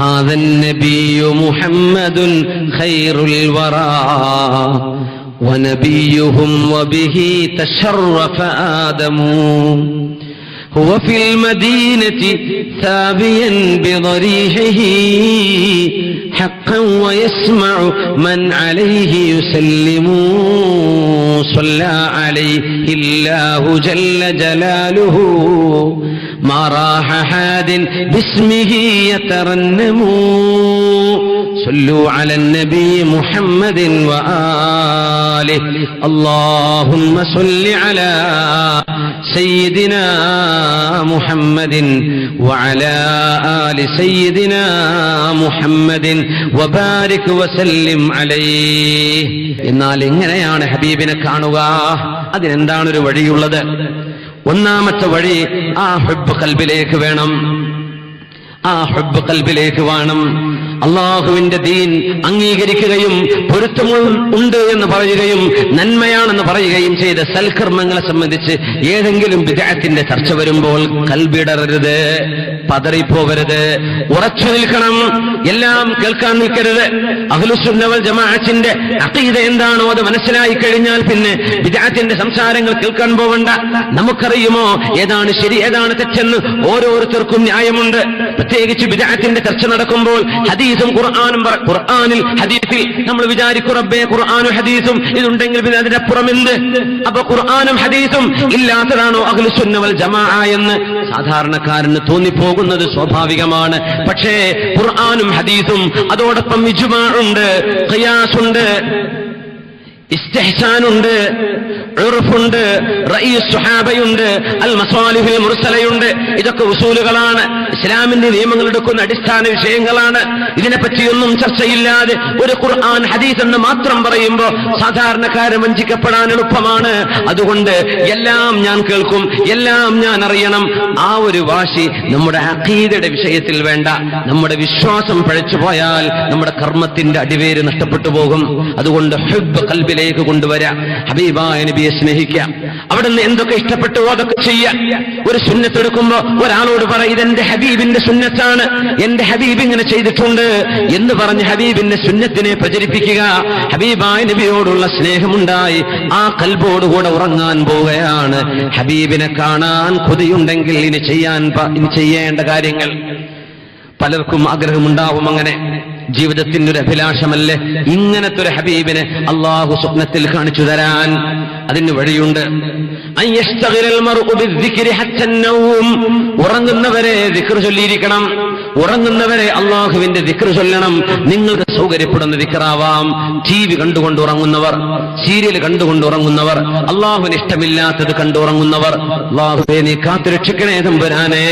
هذا النبي محمد خير الورى ونبيهم وبه تشرف آدم. هو في المدينة ثابيا بضريحه حقا ويسمع من عليه يسلم. صلى عليه الله جل جلاله. ما راح حاد باسمه يترنم صلوا على النبي محمد وآله اللهم صل على سيدنا محمد وعلى آل سيدنا محمد وبارك وسلم عليه എന്നാൽ എങ്ങനെയാണ് ഹബീബിനെ കാണുക അതിനെന്താണ് ഒരു വഴിയുള്ളത് ഒന്നാമത്തെ വഴി ആ ഹുബ് കൽബിലേക്ക് വേണം. ആ ഹുബ് കൽബിലേക്ക് വേണം. അള്ളാഹുവിന്റെ ദീൻ അംഗീകരിക്കുകയും പൊരുത്തമു ഉണ്ട് എന്ന് പറയുകയും നന്മയാണെന്ന് പറയുകയും ചെയ്ത സൽക്കർമ്മങ്ങളെ സംബന്ധിച്ച് ഏതെങ്കിലും വിദേഹത്തിന്റെ ചർച്ച വരുമ്പോൾ കൽവിടരരുത് പതറിപ്പോവരുത് ഉറച്ചു നിൽക്കണം. എല്ലാം കേൾക്കാൻ നിൽക്കരുത്. അഖിലുസുന്നവൽ ജമാഅത്തിന്റെ അഖീദ എന്താണോ അത് മനസ്സിലായി കഴിഞ്ഞാൽ പിന്നെ വിദേഹത്തിന്റെ സംസാരങ്ങൾ കേൾക്കാൻ പോവണ്ട. നമുക്കറിയുമോ ഏതാണ് ശരി ഏതാണ് തെറ്റെന്ന് ഓരോരുത്തർക്കും ന്യായമുണ്ട്. പ്രത്യേകിച്ച് വിദേഹത്തിന്റെ ചർച്ച നടക്കുമ്പോൾ ഹദീസും ഖുർആാനും ഖുർആാനിൽ ഹദീസിൽ നമ്മൾ വിചാരിക്കും റബ്ബേ ഖുർആാനും ഹദീസും ഇതുണ്ടെങ്കിൽ പിന്നെ അതിന്റെ എന്ത്? അപ്പൊ ഖുർആാനും ഹദീസും ഇല്ലാത്തതാണോ അഖിലുസുന്നവൽ ജമാ എന്ന്? സാധാരണക്കാരന് തോന്നിപ്പോകുന്നത് സ്വാഭാവികമാണ്. പക്ഷേ ഖുർആാനും ഹദീസും അതോടൊപ്പം ഇജുമാ ഉണ്ട്. ഇസ്തിഹ്സാനുണ്ട് ഉറുഫുണ്ട് സുഹാബയുണ്ട് അൽ മസാലിഫിൽ മുർസലയുണ്ട്. ഇതൊക്കെ വസൂലുകളാണ് ഇസ്ലാമിന്റെ നിയമങ്ങൾ എടുക്കുന്ന അടിസ്ഥാന വിഷയങ്ങളാണ്. ഇതിനെപ്പറ്റിയൊന്നും ചർച്ചയില്ലാതെ ഒരു ഖുർആൻ ഹദീസ് എന്ന് മാത്രം പറയുമ്പോൾ സാധാരണക്കാരെ വഞ്ചിക്കപ്പെടാൻ എളുപ്പമാണ്. അതുകൊണ്ട് എല്ലാം ഞാൻ കേൾക്കും എല്ലാം ഞാൻ അറിയണം. ആ ഒരു വാശി നമ്മുടെ അഖീദയുടെ വിഷയത്തിൽ വേണ്ട. നമ്മുടെ വിശ്വാസം പഴച്ചു പോയാൽ നമ്മുടെ കർമ്മത്തിന്റെ അടിവേര് നഷ്ടപ്പെട്ടു പോകും. അതുകൊണ്ട് ഹുബ് കൽബിലേക്ക് കൊണ്ടുവരാം. ഹബീബായ നബിയെ സ്നേഹിക്കാം. അവിടെ നിന്ന് എന്തൊക്കെ ഇഷ്ടപ്പെട്ടു അതൊക്കെ ചെയ്യാം. ഒരു സുന്നത്തെടുക്കുമ്പോ ഒരാളോട് പറ ഇതെന്റെ ഹബീബിന്റെ സുന്നത്താണ്. എന്റെ ഹബീബ് ഇങ്ങനെ ചെയ്തിട്ടുണ്ട്. എന്ന് പറഞ്ഞ് ഹബീബിന്റെ സുന്നത്തിനെ പ്രചരിപ്പിക്കുക. ഹബീബായ നബിയോടുള്ള സ്നേഹമുണ്ടായി. ആ കൽബോടുകൂടെ ഉറങ്ങാൻ പോവുകയാണ്. ഹബീബിനെ കാണാൻ കൊതിയുണ്ടെങ്കിൽ ഇനി ചെയ്യാൻ ഇനി ചെയ്യേണ്ട കാര്യങ്ങൾ. പലർക്കും ആഗ്രഹമുണ്ടാവും അങ്ങനെ. ജീവിതത്തിന്റെ ഒരു അഭിലാഷമല്ലേ? ഇങ്ങനത്തെ ഒരു ഹബീബിനെ അള്ളാഹു സ്വപ്നത്തിൽ കാണിച്ചു തരാൻ. അതിന് വഴിയുണ്ട്. ഉറങ്ങുന്നവരെ ദിക്ർ ചൊല്ലിയിരിക്കണം. ഉറങ്ങുന്നവരെ അള്ളാഹുവിന്റെ ദിക്ർ ചൊല്ലണം. നിങ്ങൾക്ക് സൗകര്യപ്പെടുന്ന ദിക്റാവാം. ടി വി കണ്ടുകൊണ്ട് ഉറങ്ങുന്നവർ സീരിയൽ കണ്ടുകൊണ്ട് ഉറങ്ങുന്നവർ അള്ളാഹുവിന് ഇഷ്ടമില്ലാത്തത് കണ്ടുറങ്ങുന്നവർ അള്ളാഹുവെ നീ കാത്തുരക്ഷിക്കണേ തമ്പുരാനെ.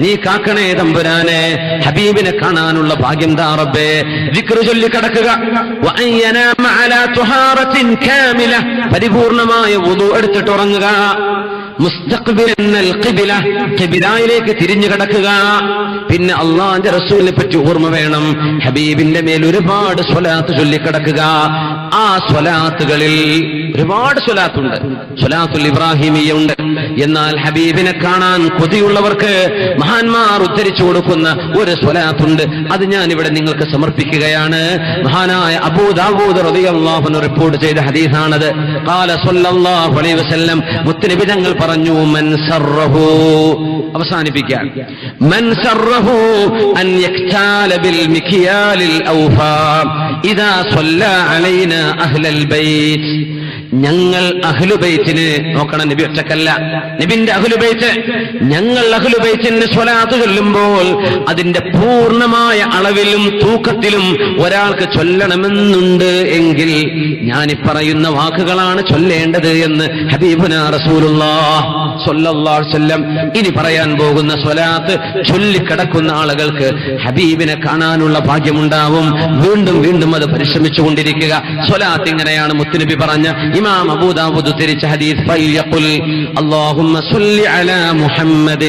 നീ കാക്കണേ തമ്പുരാനെ. ഹബീബിനെ കാണാനുള്ള ഭാഗ്യം താറബേ ദിക്ർ ചൊല്ലി കടക്കുക. പരിപൂർണമായ ഉദു എടുത്തിട്ട് ഉറങ്ങുക. ഖിബ്ലയിലേക്ക് തിരിഞ്ഞു കിടക്കുക. പിന്നെ അള്ളാന്റെ റസൂലിനെ പറ്റി ഓർമ്മ വേണം. ഹബീബിന്റെ മേൽ ഒരുപാട് സ്വലാത്ത് ചൊല്ലിക്കിടക്കുക. ആ സ്വലാത്തുകളിൽ ഒരുപാട് സ്വലാത്തുണ്ട്. സ്വലാത്തുൽ ഇബ്രാഹിമിയുണ്ട്. എന്നാൽ ഹബീബിനെ കാണാൻ കൊതിയുള്ളവർക്ക് മഹാന്മാർ ഉദ്ധരിച്ചു കൊടുക്കുന്ന ഒരു സ്വലാത്തുണ്ട്. അത് ഞാൻ ഇവിടെ നിങ്ങൾക്ക് സമർപ്പിക്കുകയാണ്. മഹാനായ അബൂദ് റളിയല്ലാഹു അൻഹു റിപ്പോർട്ട് ചെയ്ത ഹദീസാണത്. മുത്തനബി തങ്ങൾ പറഞ്ഞു മൻ സറഹു അവസാനിപ്പിക്കാൻ അൻ യക്താല ബിൽ ഔഫാ. ഇദാ അലൈന അഹ്ലൽ ബൈത്ത് ഞങ്ങൾ അഹ്ലുബൈത്തിന് നോക്കണം നബി ഒറ്റക്കല്ല. നബിന്റെ അഹ്ലുബൈത്ത് ഞങ്ങൾ അഹ്ലുബൈത്തിന് സ്വലാത്ത് ചൊല്ലുമ്പോൾ അതിന്റെ പൂർണമായ അളവിലും തൂക്കത്തിലും ഒരാൾക്ക് ചൊല്ലണമെന്നുണ്ട് എങ്കിൽ ഞാൻ ഈ പറയുന്ന വാക്കുകളാണ് ചൊല്ലേണ്ടത് എന്ന് ഹബീബുന റസൂലുള്ളാഹ് സ്വല്ലല്ലാഹു അലൈഹി വസല്ലം ഇനി പറയാൻ പോകുന്ന സ്വലാത്ത് ചൊല്ലിക്കിടക്കുന്ന ആളുകൾക്ക് ഹബീബിനെ കാണാനുള്ള ഭാഗ്യമുണ്ടാവും വീണ്ടും വീണ്ടും അത് പരിശ്രമിച്ചുകൊണ്ടിരിക്കുക സ്വലാത്ത് ഇങ്ങനെയാണ് മുത്തുനബി പറഞ്ഞ ഇമാം അബൂദാവൂദ് തിരിച്ച ഹദീസ് ഫയഖുൽ اللهم صل على محمد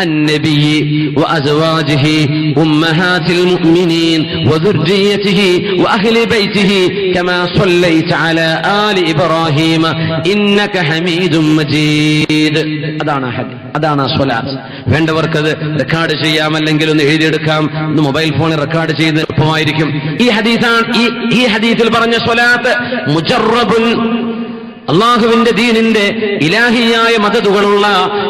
النبي وأزواجه أمهات المؤمنين وذريته وأهل بيته كما صليت على آل إبراهيم إنك حميد مجيد أدعنا حديث അതാണ് ആ സ്വലാത്ത് വേണ്ടവർക്ക് അത് റെക്കോർഡ് ചെയ്യാം അല്ലെങ്കിൽ ഒന്ന് എഴുതിയെടുക്കാം ഒന്ന് മൊബൈൽ ഫോണിൽ റെക്കോർഡ് ചെയ്യുന്നത് എളുപ്പമായിരിക്കും ഈ ഹദീസാണ് ഈ ഈ ഹദീസിൽ പറഞ്ഞ സ്വലാത്ത് മുജറബുൻ അള്ളാഹുവിന്റെ ദീനിന്റെ ഇലാഹിയായ മതതുകളുള്ള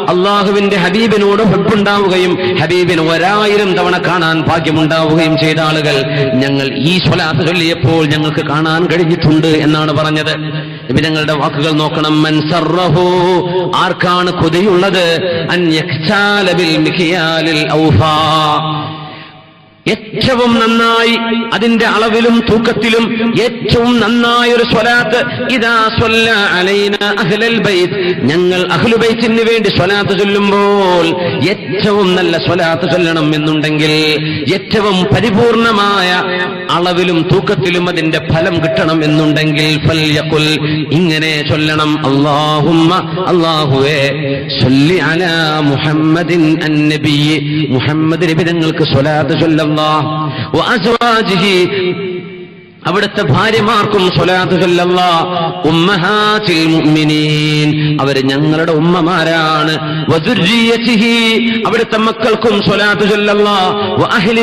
അള്ളാഹുവിന്റെ ഹബീബിനോട് ഹെപ്പുണ്ടാവുകയും ഹബീബിന് ഒരായിരം തവണ കാണാൻ ഭാഗ്യമുണ്ടാവുകയും ചെയ്ത ആളുകൾ ഞങ്ങൾ ഈ സ്വലാത്ത് ചൊല്ലിയപ്പോൾ ഞങ്ങൾക്ക് കാണാൻ കഴിഞ്ഞിട്ടുണ്ട് എന്നാണ് പറഞ്ഞത്. ഞങ്ങളുടെ വാക്കുകൾ നോക്കണം. മൻസറഹു ആർക്കാണ് കൊതിയുള്ളത്? അൻ യഖ്ചാല ബിൽ മിഖിയാലിൽ ഔഫാ. ഏറ്റവും നന്നായി അതിന്റെ അളവിലും തൂക്കത്തിലും ഏറ്റവും നന്നായ ഒരു സ്വലാത്ത് ഇതാ സ്വല്ല അലൈന അഹ്ലൽ ബൈത്ത്. ഞങ്ങൾ അഹ്ലുബൈത്തിന് വേണ്ടി സ്വലാത്ത് ചൊല്ലുമ്പോൾ ഏറ്റവും നല്ല സ്വലാത്ത് ചൊല്ലണം എന്നുണ്ടെങ്കിൽ ഏറ്റവും പരിപൂർണമായ അളവിലും തൂക്കത്തിലും അതിന്റെ ഫലം കിട്ടണം എന്നുണ്ടെങ്കിൽ ഫല്യക്കുൽ ഇങ്ങനെ ചൊല്ലണം. അല്ലാഹുമ്മ അല്ലാഹുവേ സല്ലി അലാ മുഹമ്മദിൻ അന്നബി മുഹമ്മദ് നബി തങ്ങൾക്ക് സ്വലാത്ത് ചൊല്ലല്ലാ വഅസ്വാജിഹി അവിടുത്തെ ഭാര്യമാർക്കും മുഅ്മിനീൻ. അവർ ഞങ്ങളുടെ ഉമ്മമാരാണ്. അവിടുത്തെ മക്കൾക്കും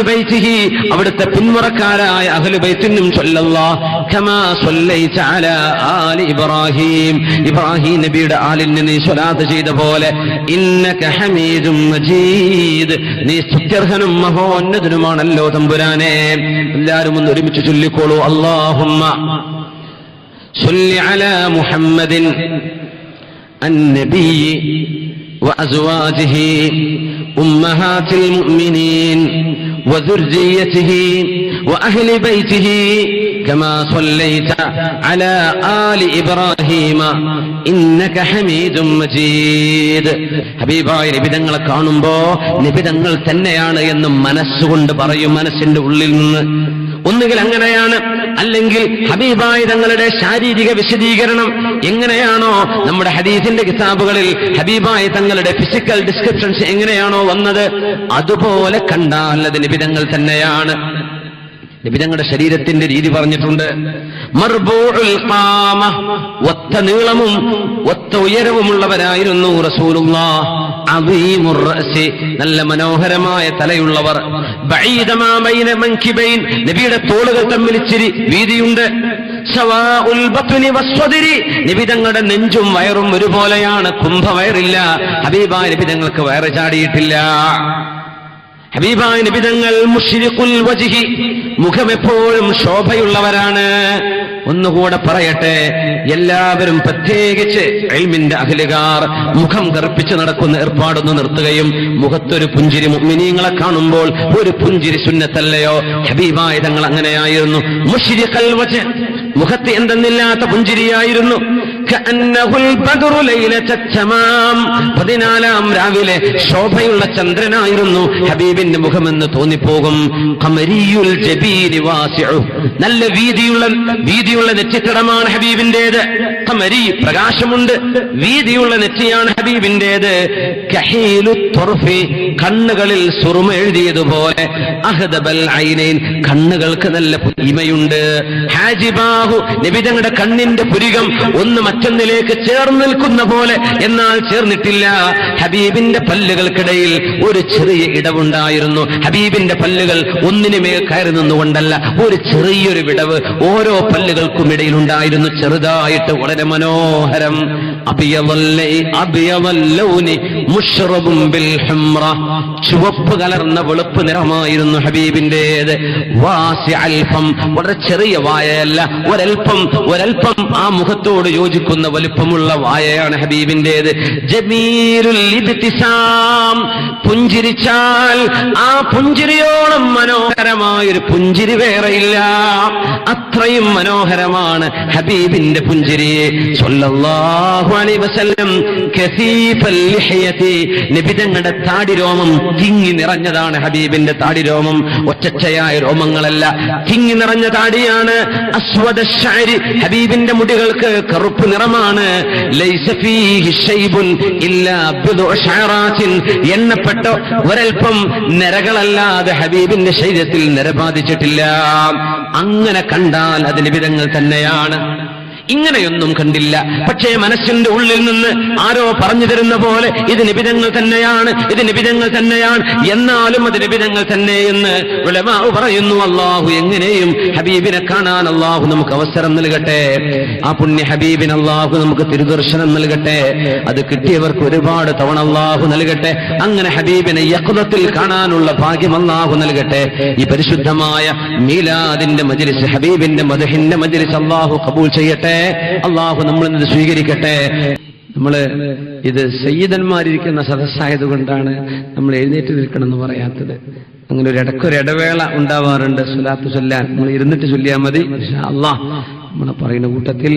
ബൈത്തിഹി അവിടുത്തെ പിന്മുറക്കാരായ അഹ്ലു ബൈത്തിനും സ്വല്ലൈത അലാ ഇബ്രാഹിം. ഇബ്രാഹിം നബിയുടെ ആലിന് നീ സ്വലാത്ത് ചെയ്ത പോലെ ഇന്നക മജീദ്. നീ സ്തുത്യർഹനും മഹോന്നതനുമാണല്ലോ തമ്പുരാനെ. എല്ലാവരും ഒന്ന് ഒരുമിച്ച് ചൊല്ലിക്കോളൂ. اللهم صل على محمد النبي وأزواجه أمهات المؤمنين وذريته وأهل بيته كما صليت على آل إبراهيم إنك حميد مجيد ഹബീബായ നിബിതങ്ങളെ കാണുമ്പോ നിബിതങ്ങൾ തന്നെയാണ് എന്ന് മനസ്സുകൊണ്ട് പറയും മനസ്സിന്റെ ഉള്ളിൽ നിന്ന് ഒന്നുകിൽ അങ്ങനെയാണ് അല്ലെങ്കിൽ ഹബീബായ തങ്ങളുടെ ശാരീരിക വിശദീകരണം എങ്ങനെയാണോ നമ്മുടെ ഹദീസിന്റെ കിതാബുകളിൽ ഹബീബായ തങ്ങളുടെ ഫിസിക്കൽ ഡിസ്ക്രിപ്ഷൻസ് എങ്ങനെയാണോ വന്നത് അതുപോലെ കണ്ടാൽ അത് നിബിതങ്ങൾ തന്നെയാണ്. നിബിതങ്ങളുടെ ശരീരത്തിന്റെ രീതി പറഞ്ഞിട്ടുണ്ട്. ഒത്ത നീളവും ഒത്ത ഉയരവുമുള്ളവരായിരുന്നു റഅസി നല്ല മനോഹരമായ തലയുള്ളവർ. നബിയുടെ തോളുകൾ തമ്മിൽ ഇച്ചിരി വീതിയുണ്ട്. നിബിതങ്ങളുടെ നെഞ്ചും വയറും ഒരുപോലെയാണ്. കുംഭവയറില്ല. ഹബീബായ നിബിതങ്ങൾക്ക് വയറ് ചാടിയിട്ടില്ല. ഹബീബായ നിബിതങ്ങൾ മുഷിരിക്കുൽ വജിഹി. മുഖം എപ്പോഴും ശോഭയുള്ളവരാണ്. ഒന്നുകൂടെ പറയട്ടെ. എല്ലാവരും പ്രത്യേകിച്ച് എൽമിന്റെ അഖിലുകാർ മുഖം കറുപ്പിച്ച് നടക്കുന്ന ഏർപ്പാടൊന്ന് നിർത്തുകയും മുഖത്തൊരു പുഞ്ചിരി മുഅ്മിനീങ്ങളെ കാണുമ്പോൾ ഒരു പുഞ്ചിരി സുന്നത്തല്ലയോ? ഹബീബായ തങ്ങൾ അങ്ങനെയായിരുന്നു. മുഷിരി കൽവച്ച് മുഖത്ത് എന്തെന്നില്ലാത്ത പുഞ്ചിരിയായിരുന്നു. പതിനാലാം രാവിലെ ശോഭയുള്ള ചന്ദ്രനായിരുന്നു ഹബീബിന്റെ മുഖമെന്ന് തോന്നിപ്പോകും. നല്ല വീതിയുള്ള വീതിയുള്ള നെറ്റിത്തടമാണ് ഹബീബിന്റേത്. കമരി പ്രകാശമുണ്ട്. വീതിയുള്ള നെറ്റിയാണ് ഹബീബിന്റേത്. കഹീലു കണ്ണുകളിൽ സുറുമ എഴുതിയതുപോലെ അഹദബൽ ഐനൈൻ കണ്ണുകൾക്ക് നല്ല ഇമയുണ്ട്. ഹാജിബാഹു നബിതങ്ങളുടെ കണ്ണിന്റെ പുരികം ഒന്ന് മറ്റൊന്നിലേക്ക് ചേർന്ന് നിൽക്കുന്ന പോലെ എന്നാൽ ചേർന്നിട്ടില്ല. ഹബീബിന്റെ പല്ലുകൾക്കിടയിൽ ഒരു ചെറിയ ഇടവുണ്ടായിരുന്നു. ഹബീബിന്റെ പല്ലുകൾ ഒന്നിനുമേൽ കയറി നിന്നുകൊണ്ടല്ല ഒരു ചെറിയൊരു വിടവ് ഓരോ പല്ലുകൾക്കും ഇടയിൽ ഉണ്ടായിരുന്നു ചെറുതായിട്ട് വളരെ മനോഹരം. അബിയവല്ലൈ അബിയവല്ലൗനി മുഷ്റബും ബിൽ ഹുംറ ചുവപ്പ് കലർന്ന വെളുപ്പ് നിറമായിരുന്നു ഹബീബിന്റേത് വാസി അൽഫം വളരെ ചെറിയ വായയല്ല ഒരൽപ്പം ഒരൽപ്പം ആ മുഖത്തോട് യോജിക്കുന്ന വലുപ്പമുള്ള വായയാണ് ഹബീബിന്റേത് ജമീലുൽ പുഞ്ചിരിച്ചാൽ ആ പുഞ്ചിരിയോളം മനോഹരമായൊരു പുഞ്ചിരി വേറെയില്ല. അത്രയും മനോഹരമാണ് ഹബീബിന്റെ പുഞ്ചിരി. അലൈഹി വസല്ലം കസീഫൽ ലിഹ്യതി താടിരോമം തിങ്ങി നിറഞ്ഞതാണ് ഹബീബിന്റെ താടി രോമം. ഒറ്റച്ചയായ രോമങ്ങളല്ല. തിങ്ങി നിറഞ്ഞ താടിയാണ് ഹബീബിന്റെ മുടികൾക്ക് കറുപ്പ് നിറമാണ്. എണ്ണപ്പെട്ട ഒരൽപ്പം നരകളല്ലാതെ ഹബീബിന്റെ ശരീരത്തിൽ നിര ബാധിച്ചിട്ടില്ല അങ്ങനെ കണ്ടാൽ അത് നിബിതങ്ങൾ തന്നെയാണ്. ഇങ്ങനെയൊന്നും കണ്ടില്ല. പക്ഷേ മനസ്സിന്റെ ഉള്ളിൽ നിന്ന് ആരോ പറഞ്ഞു തരുന്ന പോലെ ഇത് നിബിധങ്ങൾ തന്നെയാണ് ഇത് നിബിധങ്ങൾ തന്നെയാണ്. എന്നാലും അത് നിബിധങ്ങൾ തന്നെ എന്ന് വിളമാവ് പറയുന്നു അള്ളാഹു എങ്ങനെയും ഹബീബിനെ കാണാൻ അള്ളാഹു നമുക്ക് അവസരം നൽകട്ടെ. ആ പുണ്യ ഹബീബിന് അള്ളാഹു നമുക്ക് തിരുദർശനം നൽകട്ടെ. അത് കിട്ടിയവർക്ക് ഒരുപാട് തവണ അള്ളാഹു നൽകട്ടെ. അങ്ങനെ ഹബീബിനെ യക്തത്തിൽ കാണാനുള്ള ഭാഗ്യം അള്ളാഹു നൽകട്ടെ. ഈ പരിശുദ്ധമായ മീലാദിന്റെ മജിലിസ് ഹബീബിന്റെ മധുഹിന്റെ മജിലിസ് അള്ളാഹു കബൂൽ ചെയ്യട്ടെ. അള്ളാഹു നമ്മൾ ഇത് സ്വീകരിക്കട്ടെ? നമ്മൾ ഇത് സയ്യിദന്മാരിരിക്കുന്ന സദസ്സായതുകൊണ്ടാണ് നമ്മൾ എഴുന്നേറ്റ് നിൽക്കണം എന്ന് പറയാത്തത്. അങ്ങനെ ഒരു ഇടയ്ക്കൊരു ഇടവേള ഉണ്ടാവാറുണ്ട്. സുലാത്ത് ചൊല്ലാൻ നമ്മൾ ഇരുന്നിട്ട് ചൊല്ലിയാൽ മതി. അള്ളാഹ്. നമ്മളെ പറയുന്ന കൂട്ടത്തിൽ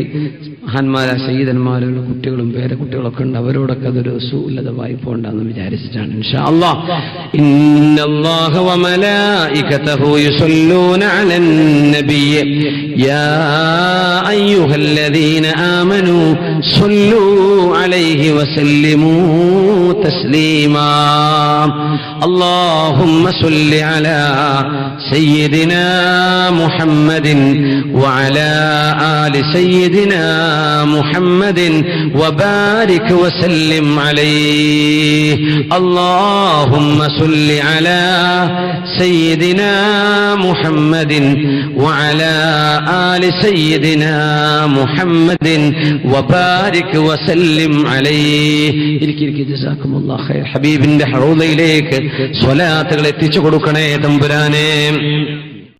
മഹാന്മാരായ സയ്യിദന്മാരുടെ കുട്ടികളും പേരക്കുട്ടികളൊക്കെ ഉണ്ട് അവരോടൊക്കെ അതൊരു സൂലത വായ്പ ഉണ്ടാന്ന് വിചാരിച്ചിട്ടാണ് ഇൻഷാ അല്ലാഹ് ഇന്നല്ലാഹ വമലായികതഹു യുസല്ലൂന അലൻ നബിയ്യ യാ അയ്യുഹല്ലദീന ആമനൂ സ്വല്ലൂ അലൈഹി വസല്ലിമൂ തസ്ലീമാ اللهم صل على سيدنا محمد وعلى آل سيدنا محمد وبارك وسلم عليه اللهم صل على سيدنا محمد وعلى آل سيدنا محمد وبارك وسلم عليه ഇരിക്കി ഇരിക്കി ജസാക്കുമുല്ലാ ഖൈർ ഹബീബിന്റെ ഹറൂദയിലേക്ക് സ്വലാത്തുകൾ എത്തിച്ചു കൊടുക്കണേ തമ്പുരാനെ